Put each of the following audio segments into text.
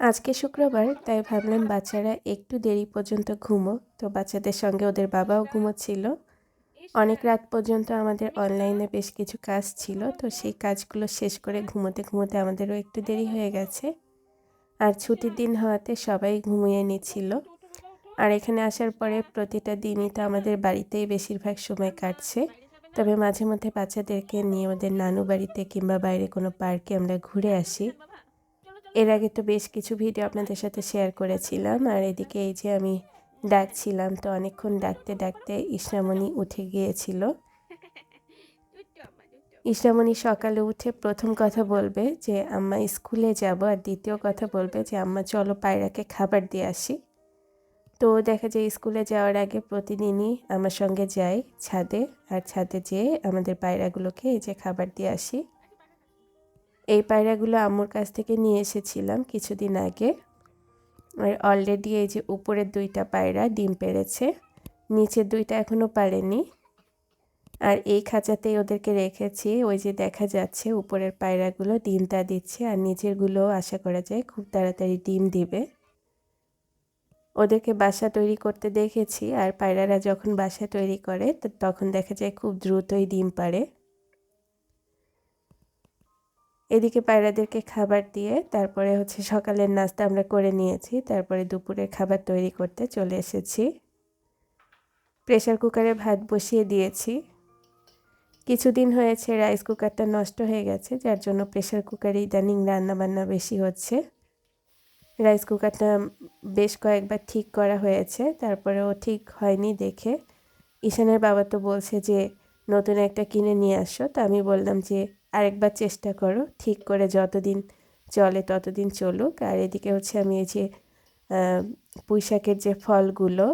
আজকে শুক্রবার, তাই ভাবলাম বাচ্চারা একটু দেরি পর্যন্ত ঘুমো। তো বাচ্চাদের সঙ্গে ওদের বাবাও ঘুমোচ্ছিল। অনেক রাত পর্যন্ত আমাদের অনলাইনে বেশ কিছু কাজ ছিল। তো সেই কাজগুলো শেষ করে ঘুমোতে ঘুমোতে আমাদেরও একটু দেরি হয়ে গেছে। আর ছুটির দিন হওয়াতে সবাই ঘুমিয়ে নিচ্ছিল। আর এখানে আসার পরে প্রতিটা দিনই তো আমাদের বাড়িতেই বেশিরভাগ সময় কাটছে। তবে মাঝে মধ্যে বাচ্চাদেরকে নিয়ে ওদের নানু বাড়িতে কিংবা বাইরে কোনো পার্কে আমরা ঘুরে আসি। এর আগে তো বেশ কিছু ভিডিও আপনাদের সাথে শেয়ার করেছিলাম। আর এদিকে এই যে আমি ডাকছিলাম, তো অনেকক্ষণ ডাকতে ডাকতে ইসরামণি উঠে গিয়েছিল। ইসরামণি সকালে উঠে প্রথম কথা বলবে যে, আম্মা স্কুলে যাব। আর দ্বিতীয় কথা বলবে যে, আম্মা, চলো পায়রাকে খাবার দিয়ে আসি। তো দেখা যায় স্কুলে যাওয়ার আগে প্রতিদিনই আমার সঙ্গে যাই ছাদে। আর ছাদে যেয়ে আমাদের পায়রাগুলোকে এই যে খাবার দিয়ে আসি। এই পায়রাগুলো আম্মুর কাছ থেকে নিয়ে এসেছিলাম কিছুদিন আগে। আর অলরেডি এই যে উপরের দুইটা পায়রা ডিম পেড়েছে নিচের দুইটা এখনও পারেনি। আর এই খাঁচাতেই ওদেরকে রেখেছি, ওই যে দেখা যাচ্ছে উপরের পায়রাগুলো ডিমটা দিচ্ছে আর নিচেরগুলো আশা করা যায় খুব তাড়াতাড়ি ডিম দিবে। ওদেরকে বাসা তৈরি করতে দেখেছি আর পায়রারা যখন বাসা তৈরি করে তখন দেখা যায় খুব দ্রুতই ডিম পারে। এদিকে পায়রাদেরকে খাবার দিয়ে তারপরে হচ্ছে সকালের নাস্তা আমরা করে নিয়েছি। তারপরে দুপুরের খাবার তৈরি করতে চলে এসেছি। প্রেশার কুকারে ভাত বসিয়ে দিয়েছি। কিছুদিন হয়েছে রাইস কুকারটা নষ্ট হয়ে গেছে, যার জন্য প্রেশার কুকারে ইদানিং রান্নাবান্না বেশি হচ্ছে। রাইস কুকারটা বেশ কয়েকবার ঠিক করা হয়েছে, তারপরেও ঠিক হয়নি দেখে। ঈশানের বাবা তো বলছে যে, নতুন একটা কিনে নিয়ে আসো। তো আমি বললাম যে আরেকবার চেষ্টা করো। ঠিক করে যতদিন চলে ততদিন চলুক। আর এদিকে হচ্ছে আমি এই যে পুঁই শাকের যে ফলগুলো,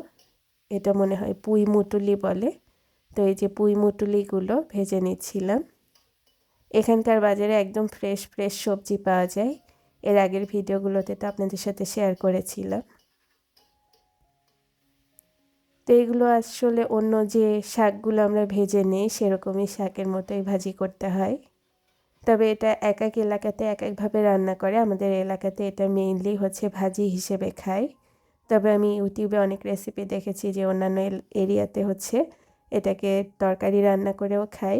এটা মনে হয় পুঁই মুটুলি বলে। তো এই যে পুঁই মুটুলিগুলো ভেজে নিচ্ছিলাম। এখানকার বাজারে একদম ফ্রেশ ফ্রেশ সবজি পাওয়া যায়। এর আগের ভিডিওগুলোতে তো আপনাদের সাথে শেয়ার করেছিলাম। তো এগুলো আসলে অন্য যে শাকগুলো আমরা ভেজে নিই, সেরকমই শাকের মতোই ভাজি করতে হয়। তবে এটা এক এক এলাকাতে এক একভাবে রান্না করে। আমাদের এলাকাতে এটা মেইনলি হচ্ছে ভাজি হিসেবে খায়। তবে আমি ইউটিউবে অনেক রেসিপি দেখেছি যে অন্যান্য এরিয়াতে হচ্ছে এটাকে তরকারি রান্না করেও খাই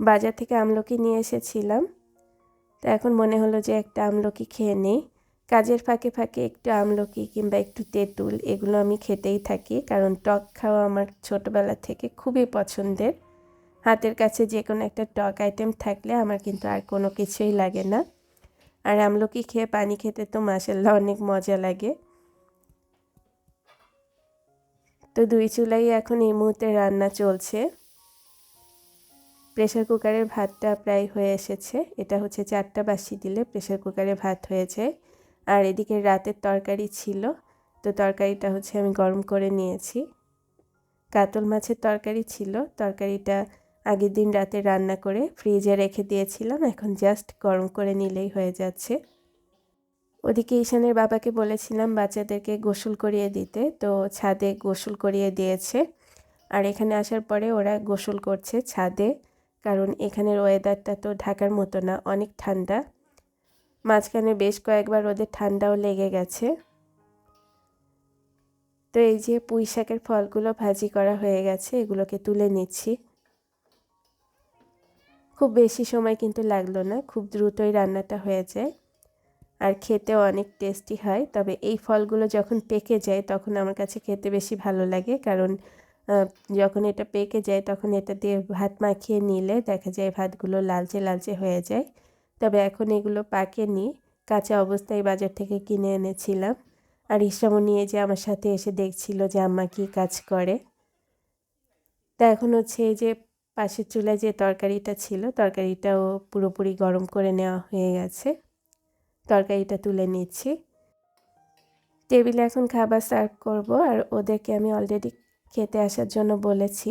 বাজার থেকে আমলকি নিয়ে এসেছিলাম। তো এখন মনে হলো যে একটা আমলকি খেয়ে নেই। কাজের ফাঁকে ফাঁকে একটু আমলকি কিংবা একটু তেঁতুল এগুলো আমি খেতেই থাকি। কারণ টক খাওয়া আমার ছোটোবেলা থেকে খুবই পছন্দের। হাতের কাছে যে কোনো একটা টক আইটেম থাকলে আমার কিন্তু আর কোনো কিছুই লাগে না। আর আমলকি খেয়ে পানি খেতে তো মাসাল্লাহ অনেক মজা লাগে। তো দুই চুলাই এখন এই মুহূর্তে রান্না চলছে। প্রেশার কুকারের ভাতটা প্রায় হয়ে এসেছে। এটা হচ্ছে চারটা বাসি দিলে প্রেশার কুকারে ভাত হয়েছে আর এদিকে রাতের তরকারি ছিল, তো তরকারিটা হচ্ছে আমি গরম করে নিয়েছি। কাতল মাছের তরকারি ছিল, তরকারিটা আগের দিন রাতে রান্না করে ফ্রিজে রেখে দিয়েছিলাম, এখন জাস্ট গরম করে নিলেই হয়ে যাচ্ছে। ওদিকে ঈশানের বাবাকে বলেছিলাম বাচ্চাদেরকে গোসল করিয়ে দিতে, তো ছাদে গোসল করিয়ে দিয়েছে। আর এখানে আসার পরে ওরা গোসল করছে ছাদে, কারণ এখানের ওয়েদারটা তো ঢাকার মতো না, অনেক ঠান্ডা। মাঝখানে বেশ কয়েকবার ওদের ঠান্ডাও লেগে গেছে। তো এই যে পুঁই শাকের ফলগুলো ভাজি করা হয়ে গেছে, এগুলোকে তুলে নিচ্ছি। খুব বেশি সময় কিন্তু লাগল না, খুব দ্রুতই রান্নাটা হয়ে যায় আর খেতেও অনেক টেস্টি হয়, তবে এই ফলগুলো যখন পেকে যায় তখন আমার কাছে খেতে বেশি ভালো লাগে, কারণ যখন এটা পেকে যায় তখন এটা দিয়ে ভাত মাখিয়ে নিলে দেখা যায় ভাতগুলো লালচে লালচে হয়ে যায়। তবে এখন এগুলো পাকেনি, কাঁচা অবস্থায় বাজার থেকে কিনে এনেছিলাম। আর ইসলামও নিয়ে যে আমার সাথে এসে দেখছিল যে আম্মা কী কাজ করে। তা এখন হচ্ছে যে পাশের চুলায় যে তরকারিটা ছিল, তরকারিটাও পুরোপুরি গরম করে নেওয়া হয়ে গেছে। তরকারিটা তুলে নিচ্ছি। টেবিলে এখন খাবার সার্ভ করব, আর ওদেরকে আমি অলরেডি খেতে আসার জন্য বলেছি।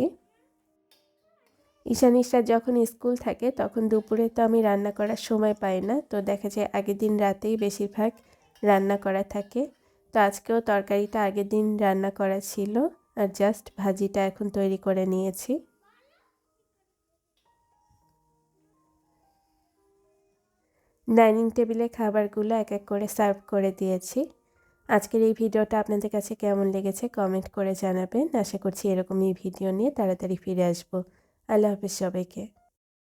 ঈশান ঈশানিশা যখন স্কুল থাকে, তখন দুপুরে তো আমি রান্না করার সময় পাই না, তো দেখা যায় আগের দিন রাতেই বেশিরভাগ রান্না করা থাকে। তো আজকেও তরকারিটা আগের দিন রান্না করা ছিল, আর জাস্ট ভাজিটা এখন তৈরি করে নিয়েছি। ডাইনিং টেবিলে খাবারগুলো এক এক করে সার্ভ করে দিয়েছি। আজকের এই ভিডিওটা আপনাদের কাছে কেমন লেগেছে কমেন্ট করে জানাবেন। আশা করছি এরকমই ভিডিও নিয়ে তাড়াতাড়ি ফিরে আসব। আল্লাহ হাফিজ সবাইকে।